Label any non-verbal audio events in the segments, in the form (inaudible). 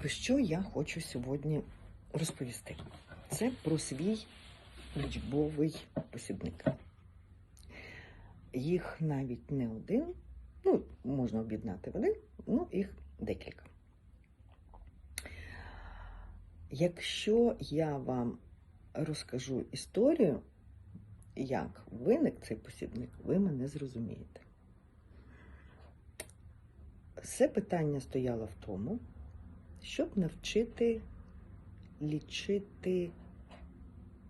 Про що я хочу сьогодні розповісти? Це про свій лічбовий посібник. Їх навіть не один, ну, можна об'єднати в один, ну, їх декілька. Якщо я вам розкажу історію, як виник цей посібник, ви мене зрозумієте. Все питання стояло в тому, щоб навчити лічити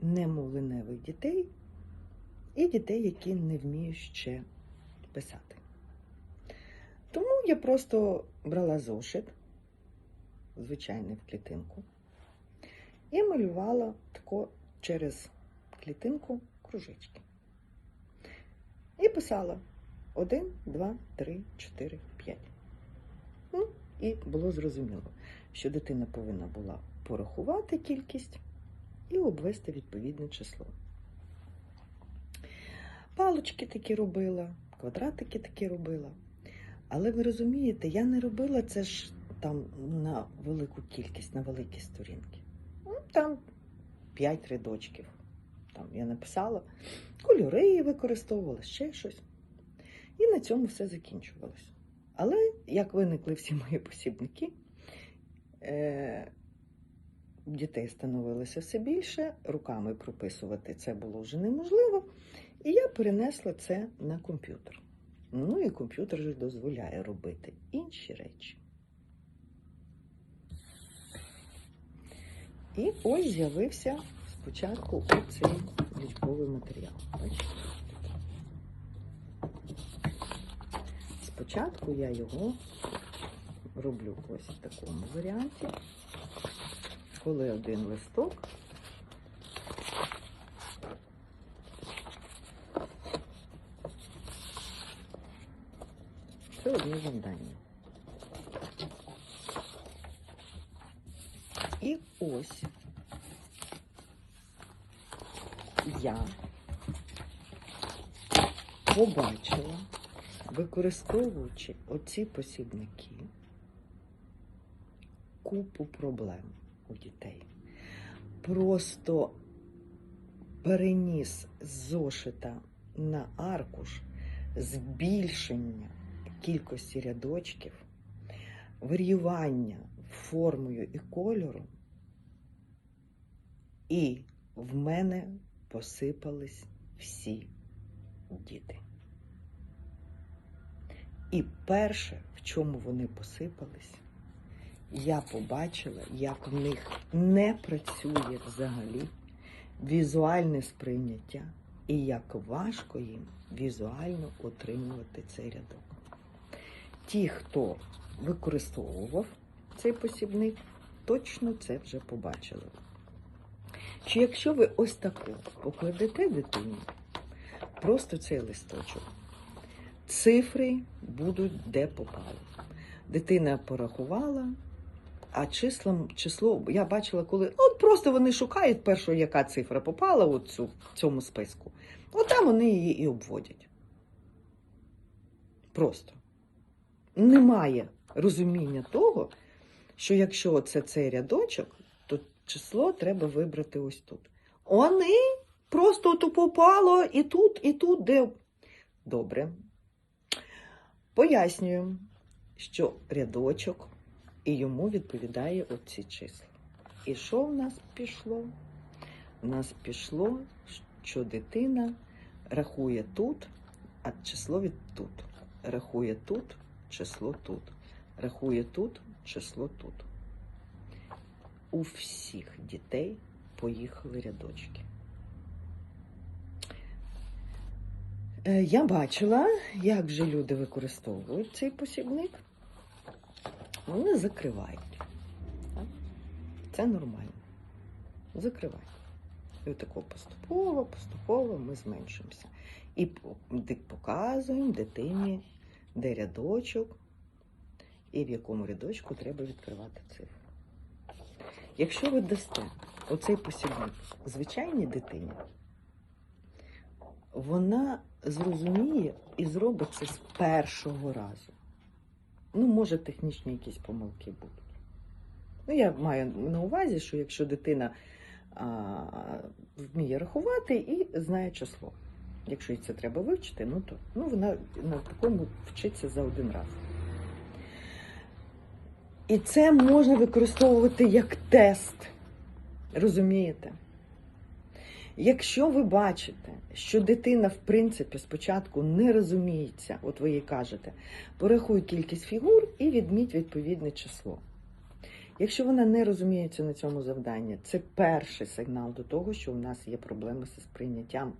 немовленевих дітей і дітей, які не вміють ще писати. Тому я просто брала зошит, звичайний в клітинку, і малювала тако через клітинку кружечки. І писала 1, 2, 3, 4, 5. Ну, і було зрозуміло, що дитина повинна була порахувати кількість і обвести відповідне число. Палочки такі робила, квадратики такі робила. Але ви розумієте, я не робила це ж там на велику кількість, на великі сторінки. Ну, там 5 рядочків. Там я написала, кольори використовувала, ще щось. І на цьому все закінчувалось. Але як виникли всі мої посібники, дітей становилося все більше, руками прописувати це було вже неможливо. І я перенесла це на комп'ютер. Ну і комп'ютер же дозволяє робити інші речі. І ось з'явився спочатку оцей лічбовий матеріал. Бачите? Спочатку я його роблю ось в такому варіанті, коли один листок. Це одне завдання. І ось я побачила, використовуючи оці посібники, купу проблем у дітей. Просто переніс з зошита на аркуш збільшення кількості рядочків, варіювання формою і кольором, і в мене посипались всі діти. І перше, в чому вони посипались, я побачила, як в них не працює взагалі візуальне сприйняття і як важко їм візуально отримувати цей рядок. Ті, хто використовував цей посібник, точно це вже побачили. Чи якщо ви ось таку покладете дитині, просто цей листочок, цифри будуть де попало. Дитина порахувала, а числом, число, я бачила, коли ну, от просто вони шукають першу, яка цифра попала у цю, в цьому списку. От там вони її і обводять. Просто немає розуміння того, що якщо це цей рядочок, то число треба вибрати ось тут. Вони просто тут попало і тут, і тут, де. Добре. Пояснюю, що рядочок і йому відповідає оці числа. І що в нас пішло? У нас пішло, що дитина рахує тут, а число від тут. Рахує тут, число тут. Рахує тут, число тут. У всіх дітей поїхали рядочки. Е, Я бачила, як же люди використовують цей посібник. Вони закривають. Так? Це нормально. Закривають. І отако поступово, поступово ми зменшуємося. І показуємо дитині, де рядочок, і в якому рядочку треба відкривати цифру. Якщо ви дасте оцей посібник звичайній дитині, вона зрозуміє і зробить це з першого разу. Ну, може, технічні якісь помилки будуть. Ну, я маю на увазі, що якщо дитина а, вміє рахувати і знає число. Якщо їй це треба вивчити, ну то ну, вона на такому вчиться за один раз. І це можна використовувати як тест. Розумієте? Якщо ви бачите, що дитина, в принципі, спочатку не розуміється, от ви їй кажете, порахуй кількість фігур і відміть відповідне число. Якщо вона не розуміється на цьому завданні, це перший сигнал до того, що у нас є проблеми з сприйняттям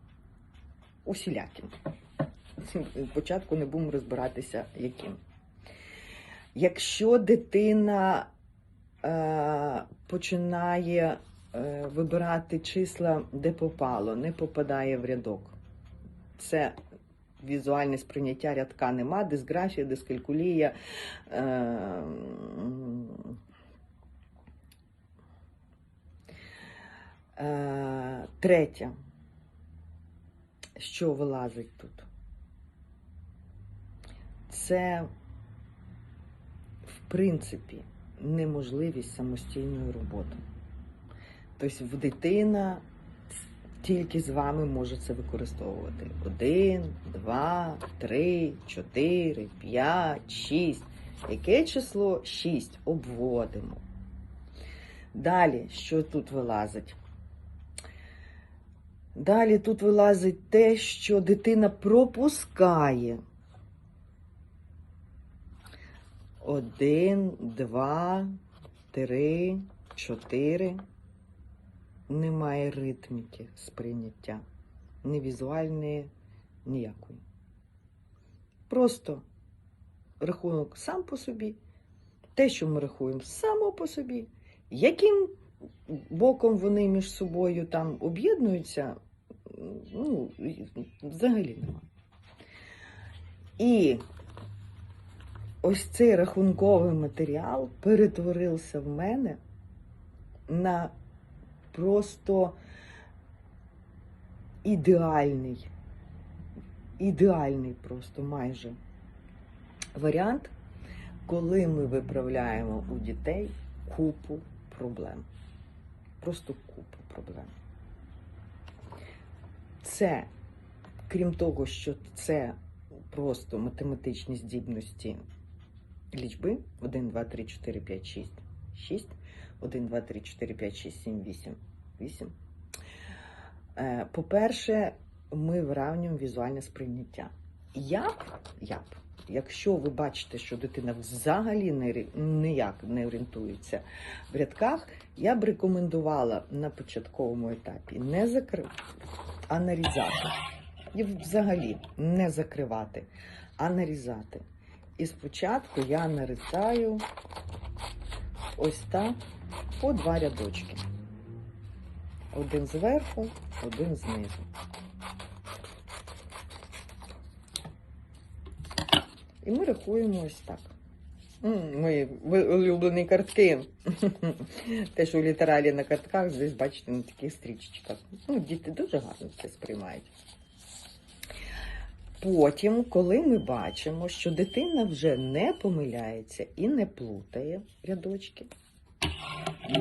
усіляким. (laughs) Спочатку не будемо розбиратися, яким. Якщо дитина е, починає вибирати числа, де попало, не попадає в рядок, це візуальне сприйняття рядка нема, дисграфія, дискалькулія. Е, е, третє, що вилазить тут? Це в принципі, неможливість самостійної роботи. Тобто дитина тільки з вами може це використовувати. Один, два, три, чотири, п'ять, шість. Яке число? Шість. Обводимо. Далі, що тут вилазить? Далі тут вилазить те, що дитина пропускає. Один, два, три, чотири. Немає ритміки сприйняття. Ні візуальної, ніякої. Просто рахунок сам по собі. Те, що ми рахуємо само по собі, яким боком вони між собою там об'єднуються, ну, взагалі нема. І ось цей рахунковий матеріал перетворився в мене на просто ідеальний, ідеальний просто майже варіант, коли ми виправляємо у дітей купу проблем. Просто купу проблем. Це, крім того, що це просто математичні здібності лічби 1, 2, 3, 4, 5, 6, 6, 1, 2, 3, 4, 5, 6, 7, 8, 8. Е, По-перше, ми вирівнюємо візуальне сприйняття. Я б, я б, якщо ви бачите, що дитина взагалі не, ніяк не орієнтується в рядках, я б рекомендувала на початковому етапі не закривати, а нарізати. І взагалі не закривати, а нарізати. І спочатку я нарізаю ось так по два рядочки. Один зверху, один знизу. І ми рахуємо ось так. Мої улюблені картки. Те, що в літералі на картках, здесь бачите на таких стрічечках. Ну, діти дуже гарно це сприймають. Потім, коли ми бачимо, що дитина вже не помиляється і не плутає рядочки,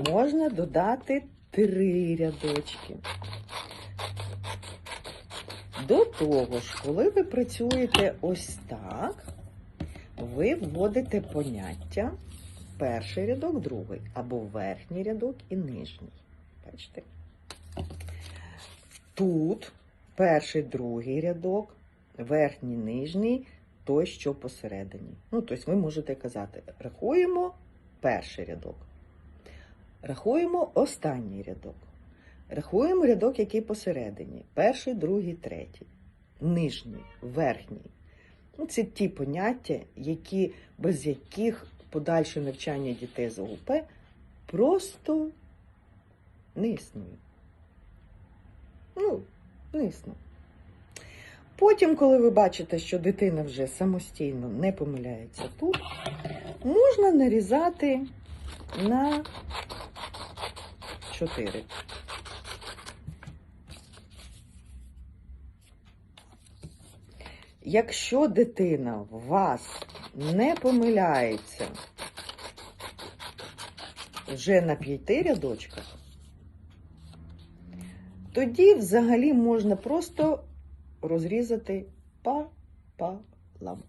можна додати три рядочки. До того ж, коли ви працюєте ось так, ви вводите поняття перший рядок, другий, або верхній рядок і нижній. Бачите? Тут перший, другий рядок, верхній, нижній, той, що посередині. Ну, тобто ви можете казати, рахуємо перший рядок. Рахуємо останній рядок. Рахуємо рядок, який посередині. Перший, другий, третій. Нижній, верхній. Ну, це ті поняття, які, без яких подальше навчання дітей з ОУП просто не існує. Ну, не існує. Потім, коли ви бачите, що дитина вже самостійно не помиляється тут, можна нарізати на 4. Якщо дитина в вас не помиляється вже на п'яти рядочках, тоді взагалі можна просто розрізати пополам.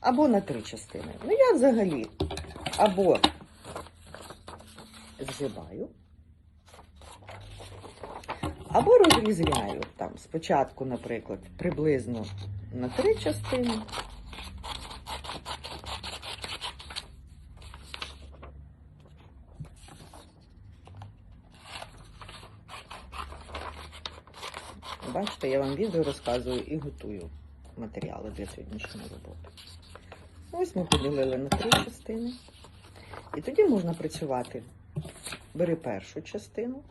Або на три частини. Ну, я взагалі або згибаю, або розрізняю там спочатку, наприклад, приблизно на три частини. Бачите, я вам відео розказую і готую матеріали для сьогоднішньої роботи. Ось ми поділили на три частини. І тоді можна працювати. Бери першу частину,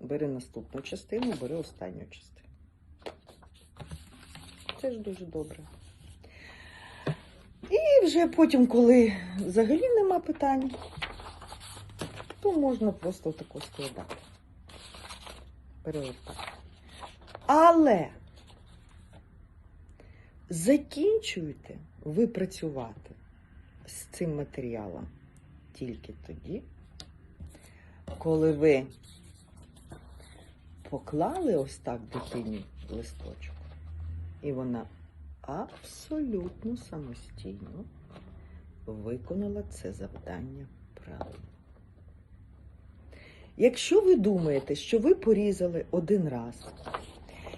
бери наступну частину, бери останню частину. Це ж дуже добре. І вже потім, коли взагалі нема питань, то можна просто тако складати. Перевертати. Але закінчуйте ви працювати з цим матеріалом тільки тоді, коли ви поклали ось так дитині листочок, і вона абсолютно самостійно виконала це завдання правильно. Якщо ви думаєте, що ви порізали один раз,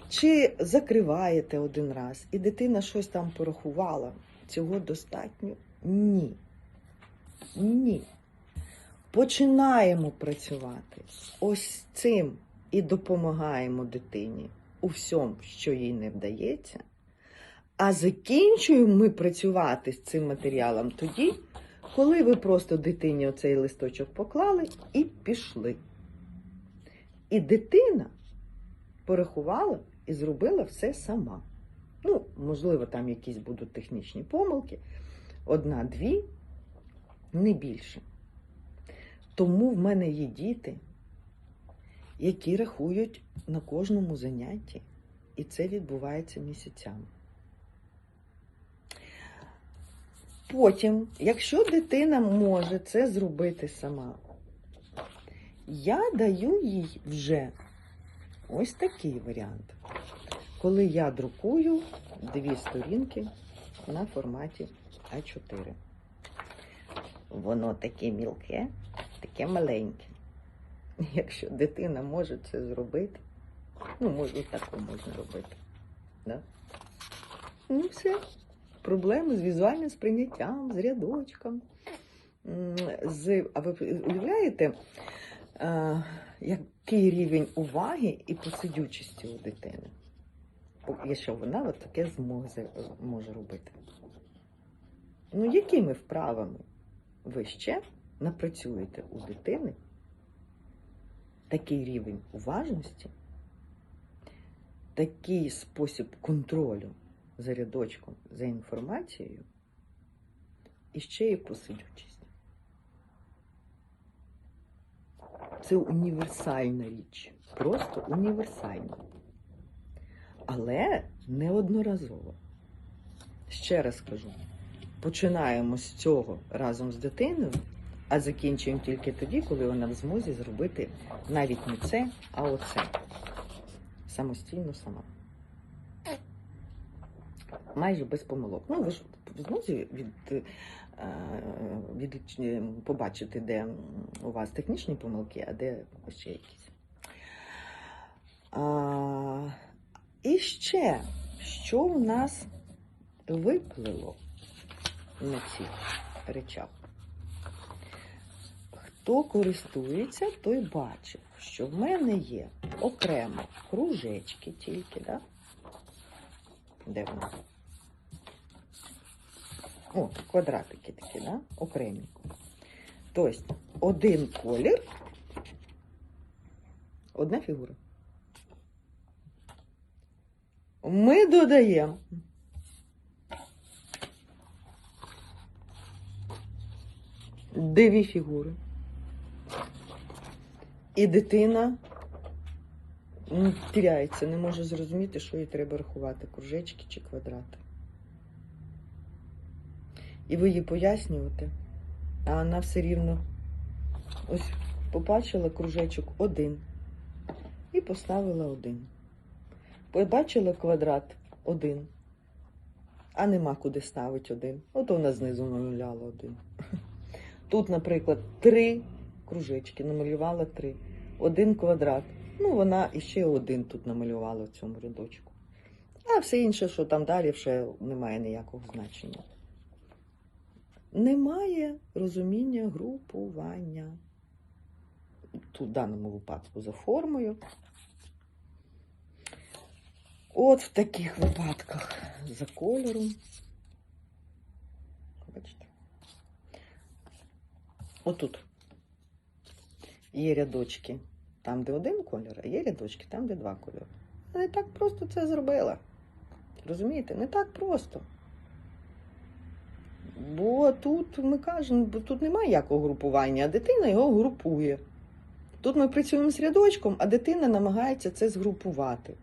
чи закриваєте один раз, і дитина щось там порахувала, цього достатньо? Ні. Ні. Починаємо працювати ось цим і допомагаємо дитині у всьому, що їй не вдається. А закінчуємо ми працювати з цим матеріалом тоді, коли ви просто дитині оцей листочок поклали і пішли. І дитина порахувала і зробила все сама. Ну, можливо, там якісь будуть технічні помилки. Одна-дві, не більше. Тому в мене є діти, які рахують на кожному занятті. І це відбувається місяцями. Потім, якщо дитина може це зробити сама, я даю їй вже ось такий варіант, коли я друкую дві сторінки на форматі А4. Воно таке мілке, таке маленьке. Якщо дитина може це зробити, ну, може, і таку можна робити. Да? Ну, все. Проблеми з візуальним сприйняттям, з рядочком. З, а ви уявляєте, який рівень уваги і посидючості у дитини? Якщо вона от таке зможе, може робити. Ну, якими вправами ви ще напрацюєте у дитини такий рівень уважності, такий спосіб контролю за рядочком, за інформацією, і ще і посидючість. Це універсальна річ, просто універсальна. Але неодноразово. Ще раз кажу, починаємо з цього разом з дитиною, а закінчуємо тільки тоді, коли вона в змозі зробити навіть не це, а оце. Самостійно сама. Майже без помилок. Ну, ви ж в змозі від, побачити, де у вас технічні помилки, а де ще якісь. І ще, що в нас виплило на цих речах? Хто користується, той бачив, що в мене є окремо кружечки тільки, да? Де вони? О, квадратики такі, да? окремі. Тобто один колір, одна фігура. Ми додаємо дві фігури. І дитина м, тіряється, не може зрозуміти, що їй треба рахувати, кружечки чи квадрати. І ви їй пояснюєте, а вона все рівно ось побачила кружечок один і поставила один. Побачила квадрат один, а нема куди ставити один. От вона знизу намалювала один. (laughs) Тут, наприклад, три кружечки, намалювала три. Один квадрат. Ну, вона іще один тут намалювала в цьому рядочку. А все інше, що там далі, вже немає ніякого значення. Немає розуміння групування. Тут в даному випадку за формою. От в таких випадках за кольором. Бачите? Отут є рядочки там, де один кольор, а є рядочки там, де два кольори. Не так просто це зробила. Розумієте? Не так просто. Бо тут ми кажемо, бо тут немає якого групування, а дитина його групує. Тут ми працюємо з рядочком, а дитина намагається це згрупувати.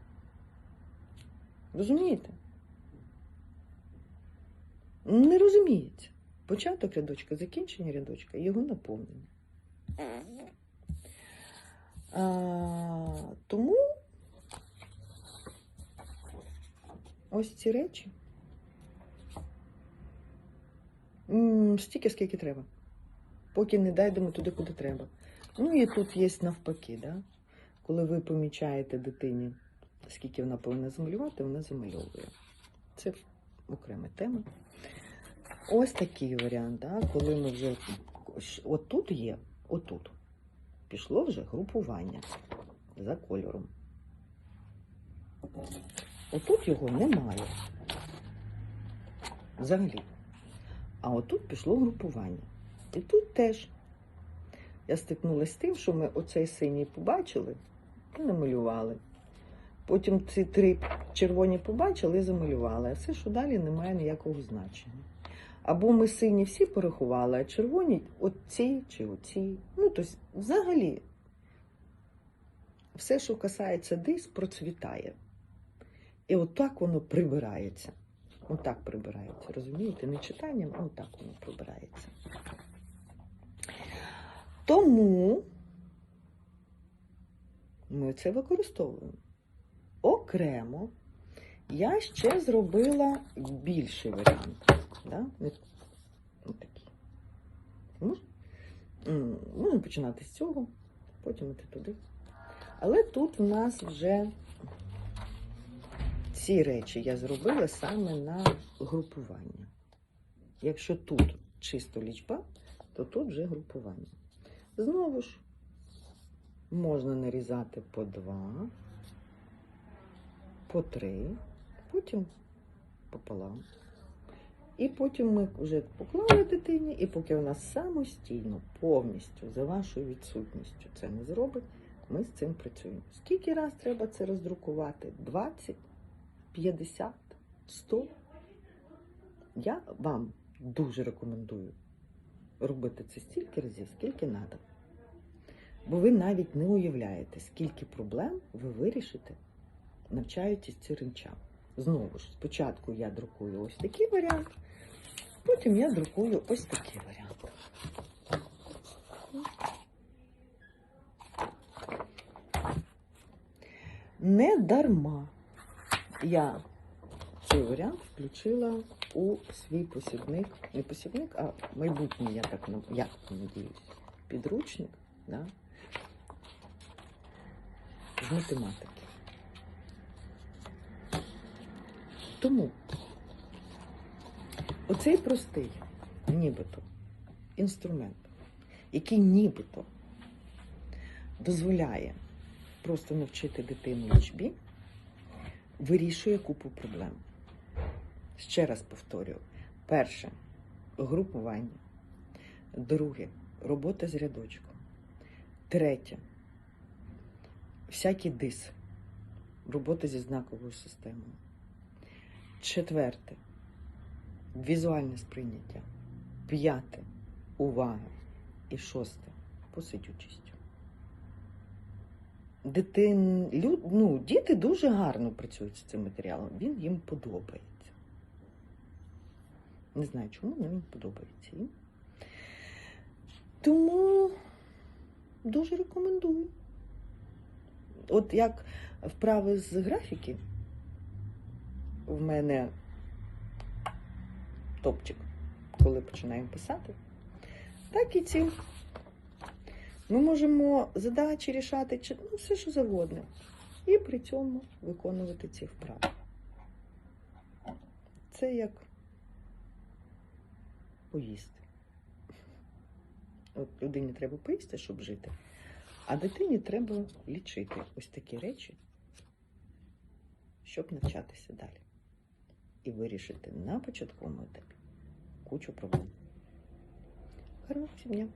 Розумієте? Не розуміється. Початок рядочка, закінчення рядочка, його наповнення. А, тому ось ці речі. Стільки, скільки треба. Поки не дійдемо туди, куди треба. Ну і тут є навпаки, да? коли ви помічаєте дитині, скільки вона повинна замалювати, вона замальовує. Це окрема тема. Ось такий варіант, да? коли ми вже отут є, отут. Пішло вже групування за кольором. Отут його немає. Взагалі. А отут пішло групування. І тут теж я стикнулася з тим, що ми оцей синій побачили і намалювали. Потім ці три червоні побачили і замалювали. А все, що далі, не має ніякого значення. Або ми сині всі порахували, а червоні оці чи оці. Ну, тобто, взагалі, все, що касається дис, процвітає. І отак воно прибирається. Отак прибирається. Розумієте? Не читанням, а отак воно прибирається. Тому ми це використовуємо. Окремо я ще зробила більший варіант. Да? Ось такий. Мож- Можна починати з цього, потім іти туди. Але тут в нас вже ці речі я зробила саме на групування. Якщо тут чисто лічба, то тут вже групування. Знову ж можна нарізати по два, по три, потім пополам. І потім ми вже поклали дитині, і поки вона самостійно, повністю, за вашою відсутністю це не зробить, ми з цим працюємо. Скільки раз треба це роздрукувати? 20, 50, 100? Я вам дуже рекомендую робити це стільки разів, скільки треба. Бо ви навіть не уявляєте, скільки проблем ви вирішите, навчаючись цим речам. Знову ж, спочатку я друкую ось такий варіант, потім я друкую ось такий варіант. Не дарма я цей варіант включила у свій посібник, не посібник, а майбутній, я так я надіюсь, підручник да, з математики. Тому оцей простий, нібито, інструмент, який нібито дозволяє просто навчити дитину лічбі, вирішує купу проблем. Ще раз повторюю: перше групування, друге робота з рядочком, третє всякий дис, робота зі знаковою системою. Четверте візуальне сприйняття. П'яте увага. І шосте посидючістю. Дитин, люд, ну, діти дуже гарно працюють з цим матеріалом. Він їм подобається. Не знаю чому, але мені подобається їм. Тому дуже рекомендую. От як вправи з графіки, в мене топчик, коли починаємо писати, так і ці. Ми можемо задачі рішати, ну, все що завгодно. І при цьому виконувати ці вправи. Це як поїсти. От людині треба поїсти, щоб жити, а дитині треба лічити ось такі речі, щоб навчатися далі. І вирішити на початковому етапі кучу проблем. Гарного дня!